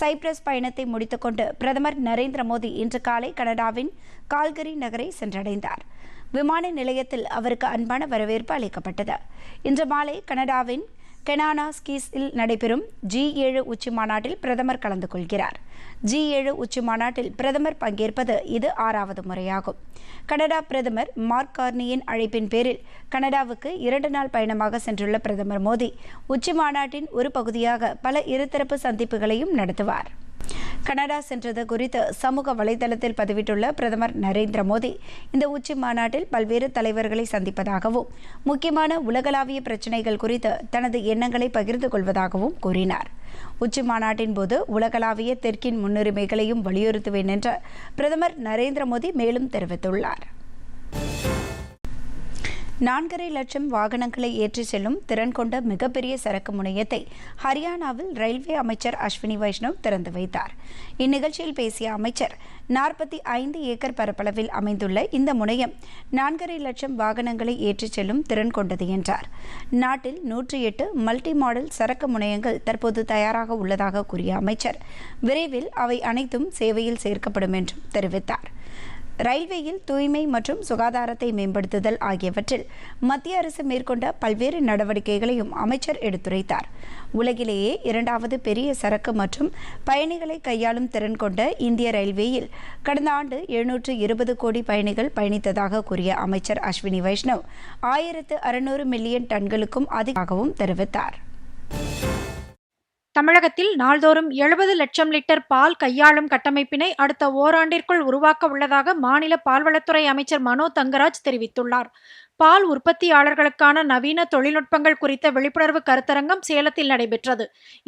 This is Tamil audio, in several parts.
சைப்ரஸ் பயணத்தை முடித்துக்கொண்டு பிரதமர் நரேந்திர மோடி இன்று காலை கனடாவின் கால்கரி நகரை சென்றடைந்தார். விமான நிலையத்தில் அவருக்கு அன்பான வரவேற்பு அளிக்கப்பட்டது. இன்று மாலை கனடாவின் கெனானா ஸ்கீஸில் நடைபெறும் ஜி ஏழு உச்சி மாநாட்டில் பிரதமர் கலந்து கொள்கிறார். ஜி ஏழு உச்சி மாநாட்டில் பிரதமர் பங்கேற்பது இது ஆறாவது முறையாகும். கனடா பிரதமர் மார்க் கார்னியின் அழைப்பின் பேரில் கனடாவுக்கு இரண்டு நாள் பயணமாக சென்றுள்ள பிரதமர் மோடி உச்சி மாநாட்டின் ஒரு பகுதியாக பல இருதரப்பு சந்திப்புகளையும் நடத்துவார். கனடா சென்றது குறித்து சமூக வலைதளத்தில் பதிவிட்டுள்ள பிரதமர் நரேந்திர மோடி. இந்த உச்சி மாநாட்டில் பல்வேறு தலைவர்களை சந்திப்பதாகவும் முக்கியமான உலகளாவிய பிரச்சினைகள் குறித்து தனது எண்ணங்களை பகிர்ந்து கொள்வதாகவும் கூறினார். உச்சி மாநாட்டின் போது உலகளாவிய தெற்கின் முன்னுரிமைகளையும் வலியுறுத்துவேன் என்று பிரதமர் நரேந்திர மோடி மேலும் தெரிவித்துள்ளார். நான்கரை லட்சம் வாகனங்களை ஏற்றிச் செல்லும் திறன் கொண்ட மிகப்பெரிய சரக்கு முனையத்தை ஹரியானாவில் ரயில்வே அமைச்சர் அஸ்வினி வைஷ்ணவ் திறந்து வைத்தார். இந்நிகழ்ச்சியில் பேசிய அமைச்சர் நாற்பத்தி ஐந்து ஏக்கர் பரப்பளவில் அமைந்துள்ள இந்த முனையம் நான்கரை லட்சம் வாகனங்களை ஏற்றிச் செல்லும் திறன் கொண்டது என்றார். நாட்டில் நூற்றி எட்டு மல்டி மாடல் சரக்கு முனையங்கள் தற்போது தயாராக உள்ளதாக கூறிய அமைச்சர் விரைவில் அவை அனைத்தும் சேவையில் சேர்க்கப்படும் என்றும் தெரிவித்தார். ரயில்வேயில் தூய்மை மற்றும் சுகாதாரத்தை மேம்படுத்துதல் ஆகியவற்றில் மத்திய அரசு மேற்கொண்ட பல்வேறு நடவடிக்கைகளையும் அமைச்சர் எடுத்துரைத்தார். உலகிலேயே இரண்டாவது பெரிய சரக்கு மற்றும் பயணிகளை கையாளும் திறன் கொண்ட இந்திய ரயில்வேயில் கடந்த ஆண்டு எழுநூற்று இருபது கோடி பயணிகள் பயணித்ததாக கூறிய அமைச்சர் அஸ்வினி வைஷ்ணவ் ஆயிரத்து அறுநூறு மில்லியன் டன்களுக்கும் அதிகமாகவும் தெரிவித்தார். தமிழகத்தில் நாள்தோறும் எழுபது லட்சம் லிட்டர் பால் கையாளும் கட்டமைப்பினை அடுத்த ஓராண்டிற்குள் உருவாக்க உள்ளதாக மாநில பால்வளத்துறை அமைச்சர் மனோ தங்கராஜ் தெரிவித்துள்ளார். பால் உற்பத்தியாளர்களுக்கான நவீன தொழில்நுட்பங்கள் குறித்த விழிப்புணர்வு கருத்தரங்கம் சேலத்தில் நடைபெற்றது.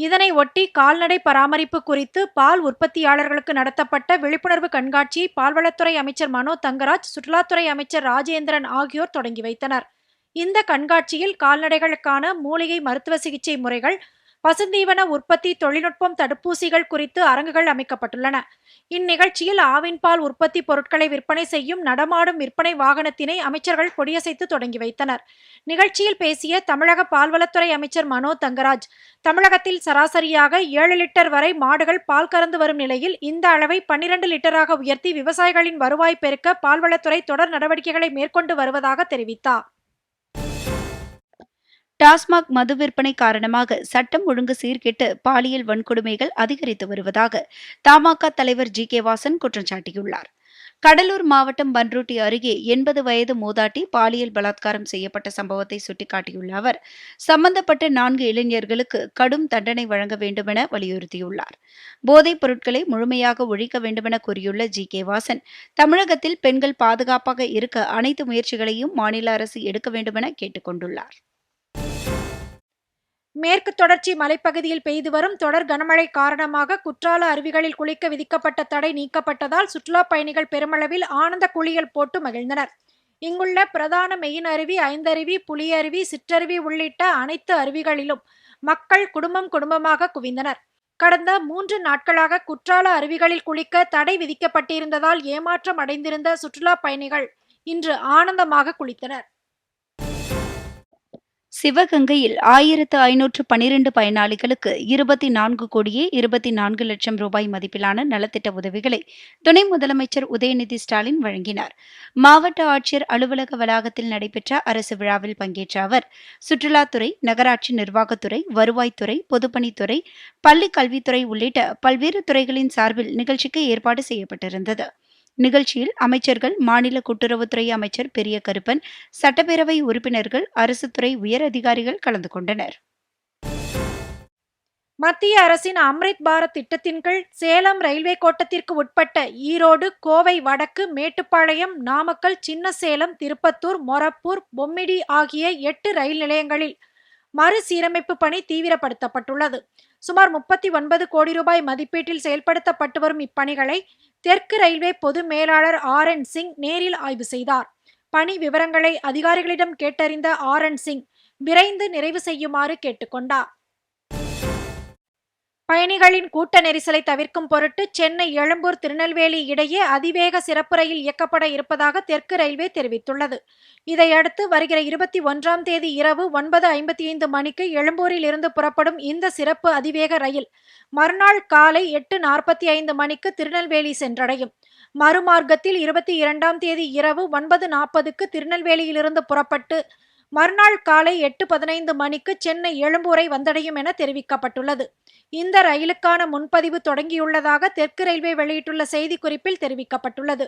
இதனை ஒட்டி கால்நடை பராமரிப்பு குறித்து பால் உற்பத்தியாளர்களுக்கு நடத்தப்பட்ட விழிப்புணர்வு கண்காட்சியை பால்வளத்துறை அமைச்சர் மனோ தங்கராஜ் சுற்றுலாத்துறை அமைச்சர் ராஜேந்திரன் ஆகியோர் தொடங்கி வைத்தனர். இந்த கண்காட்சியில் கால்நடைகளுக்கான மூலிகை மருத்துவ சிகிச்சை முறைகள் பசுந்தீவன உற்பத்தி தொழில்நுட்பம் தடுப்பூசிகள் குறித்து அரங்குகள் அமைக்கப்பட்டுள்ளன. இந்நிகழ்ச்சியில் ஆவின் பால் உற்பத்தி பொருட்களை விற்பனை செய்யும் நடமாடும் விற்பனை வாகனத்தினை அமைச்சர்கள் கொடியசைத்து தொடங்கி வைத்தனர். நிகழ்ச்சியில் பேசிய தமிழக பால்வளத்துறை அமைச்சர் மனோ தங்கராஜ் தமிழகத்தில் சராசரியாக ஏழு லிட்டர் வரை மாடுகள் பால் கறந்து வரும் நிலையில் இந்த அளவை பன்னிரண்டு லிட்டராக உயர்த்தி விவசாயிகளின் வருவாய் பெருக்க பால்வளத்துறை தொடர் நடவடிக்கைகளை மேற்கொண்டு வருவதாக தெரிவித்தார். டாஸ்மாக் மது விற்பனை காரணமாக சட்டம் ஒழுங்கு சீர்கெட்டு பாலியல் வன்கொடுமைகள் அதிகரித்து வருவதாக தமாக தலைவர் ஜி கே வாசன் குற்றம் சாட்டியுள்ளார். கடலூர் மாவட்டம் பன்ருட்டி அருகே எண்பது வயது மூதாட்டி பாலியல் பலாத்காரம் செய்யப்பட்ட சம்பவத்தை சுட்டிக்காட்டியுள்ள அவர் சம்பந்தப்பட்ட நான்கு இளைஞர்களுக்கு கடும் தண்டனை வழங்க வேண்டுமென வலியுறுத்தியுள்ளார். போதைப் பொருட்களை முழுமையாக ஒழிக்க வேண்டுமென கூறியுள்ள ஜி கே வாசன் தமிழகத்தில் பெண்கள் பாதுகாப்பாக இருக்க அனைத்து முயற்சிகளையும் மாநில அரசு எடுக்க வேண்டுமென கேட்டுக் கொண்டுள்ளார் மேற்கு தொடர்ச்சி மலைப்பகுதியில் பெய்து வரும் தொடர் கனமழை காரணமாக குற்றால அருவிகளில் குளிக்க விதிக்கப்பட்ட தடை நீக்கப்பட்டதால் சுற்றுலா பயணிகள் பெருமளவில் ஆனந்த குளியல் போட்டு மகிழ்ந்தனர். இங்குள்ள பிரதான மெயின் அருவி ஐந்தருவி புலியருவி சிற்றருவி உள்ளிட்ட அனைத்து அருவிகளிலும் மக்கள் குடும்பம் குடும்பமாக குவிந்தனர். கடந்த மூன்று நாட்களாக குற்றால அருவிகளில் குளிக்க தடை விதிக்கப்பட்டிருந்ததால் ஏமாற்றம் அடைந்திருந்த சுற்றுலா பயணிகள் இன்று ஆனந்தமாக குளித்தனர். சிவகங்கையில் ஆயிரத்து ஐநூற்று பனிரெண்டு பயனாளிகளுக்கு இருபத்தி நான்கு கோடியே இருபத்தி நான்கு லட்சம் ரூபாய் மதிப்பிலான நலத்திட்ட உதவிகளை துணை முதலமைச்சர் உதயநிதி ஸ்டாலின் வழங்கினார். மாவட்ட ஆட்சியர் அலுவலக வளாகத்தில் நடைபெற்ற அரசு விழாவில் பங்கேற்ற அவர் சுற்றுலாத்துறை நகராட்சி நிர்வாகத்துறை வருவாய்த்துறை பொதுப்பணித்துறை பள்ளி கல்வித்துறை உள்ளிட்ட பல்வேறு துறைகளின் சார்பில் நிகழ்ச்சிக்கு ஏற்பாடு செய்யப்பட்டிருந்தது. நிகழ்ச்சியில் அமைச்சர்கள் மாநில கூட்டுறவுத்துறை அமைச்சர் பெரிய கருப்பன் சட்டப்பேரவை உறுப்பினர்கள் அரசு துறை உயர் அதிகாரிகள் கலந்து கொண்டனர். மத்திய அரசின் அம்ரித் பாரத் திட்டத்தின் கீழ் சேலம் ரயில்வே கோட்டத்திற்கு உட்பட்ட ஈரோடு கோவை வடக்கு மேட்டுப்பாளையம் நாமக்கல் சின்னசேலம் திருப்பத்தூர் மொரப்பூர் பொம்மிடி ஆகிய எட்டு ரயில் நிலையங்களில் மறுசீரமைப்பு பணி தீவிரப்படுத்தப்பட்டுள்ளது. சுமார் முப்பத்தி ஒன்பது கோடி ரூபாய் மதிப்பீட்டில் செயல்படுத்தப்பட்டு வரும் இப்பணிகளை தெற்கு ரயில்வே பொது மேலாளர் ஆர் என் சிங் நேரில் ஆய்வு செய்தார். பணி விவரங்களை அதிகாரிகளிடம் கேட்டறிந்த ஆர் என் சிங் விரைந்து நிறைவு செய்யுமாறு கேட்டுக்கொண்டார். பயணிகளின் கூட்ட நெரிசலை தவிர்க்கும் பொருட்டு சென்னை எழும்பூர் திருநெல்வேலி இடையே அதிவேக சிறப்பு ரயில் இயக்கப்பட இருப்பதாக தெற்கு ரயில்வே தெரிவித்துள்ளது. இதையடுத்து வருகிற இருபத்தி ஒன்றாம் தேதி இரவு ஒன்பது ஐம்பத்தி ஐந்து மணிக்கு எழும்பூரில் இருந்து புறப்படும் இந்த சிறப்பு அதிவேக ரயில் மறுநாள் காலை எட்டு நாற்பத்தி ஐந்து மணிக்கு திருநெல்வேலி சென்றடையும். மறுமார்க்கத்தில் இருபத்தி இரண்டாம் தேதி இரவு ஒன்பது நாற்பதுக்கு திருநெல்வேலியிலிருந்து புறப்பட்டு மறுநாள் காலை எட்டு பதினைந்து மணிக்கு சென்னை எழும்பூரை வந்தடையும் என தெரிவிக்கப்பட்டுள்ளது. இந்த ரயிலுக்கான முன்பதிவு தொடங்கியுள்ளதாக தெற்கு ரயில்வே வெளியிட்டுள்ள செய்திக்குறிப்பில் தெரிவிக்கப்பட்டுள்ளது.